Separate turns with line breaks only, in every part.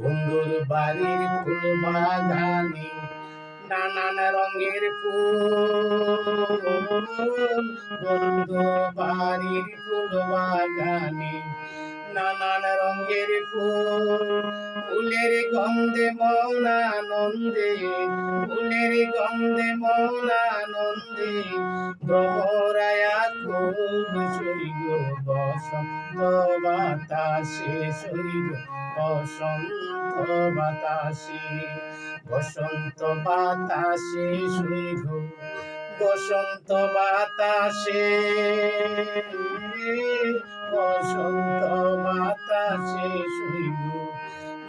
বন্ধুর বাড়ির ফুল বাগানে নানান রঙের ফুল। বন্ধুর বাড়ির ফুল বাগানে নানান রঙের ফুল। ফুলের গন্ধে মন আনন্দে, ফুলের গন্ধে মন আনন্দে ভ্রমরায়া খুব সইগ বসন্ত বাতাসে সইগ বসন্ত বাতাসে বসন্ত বাতাসে সইগ বসন্ত বাতাসে বসন্ত বাতাসে শুইব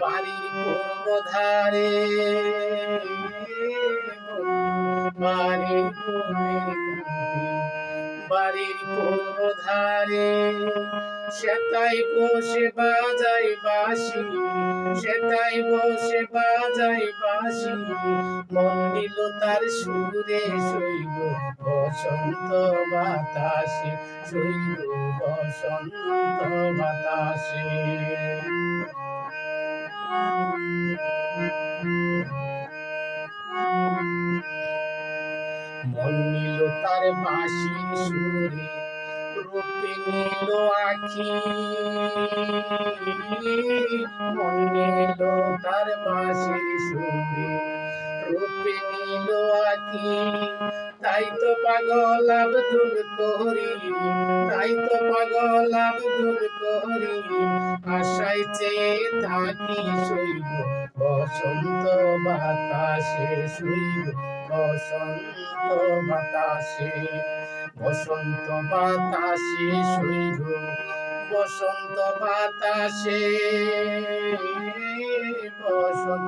বাড়ির পূর্ব ধারে বাড়ির বাড়ির পূর্ব ধারে সেতাই বসে বাজাই বাসি সেতাই বসে বাজাই বাসি মন দিল তার সুরে, শৈব বসন্ত বাতাসে, শৈব বসন্ত বাতাসে। বাঁশির সুরে রূপে নীল আখি। মন তার সুরে রূপে নীল আখি তাই তো পাগল আব্দুল করি তাই তো পাগল আব্দুল করি আশাই চেয়ে থাকি শৈব বসন্ত বাতাসে শৈব বসন্ত বাতাসে। বসন্ত বাতাসে শৈব বসন্ত বাতাসে।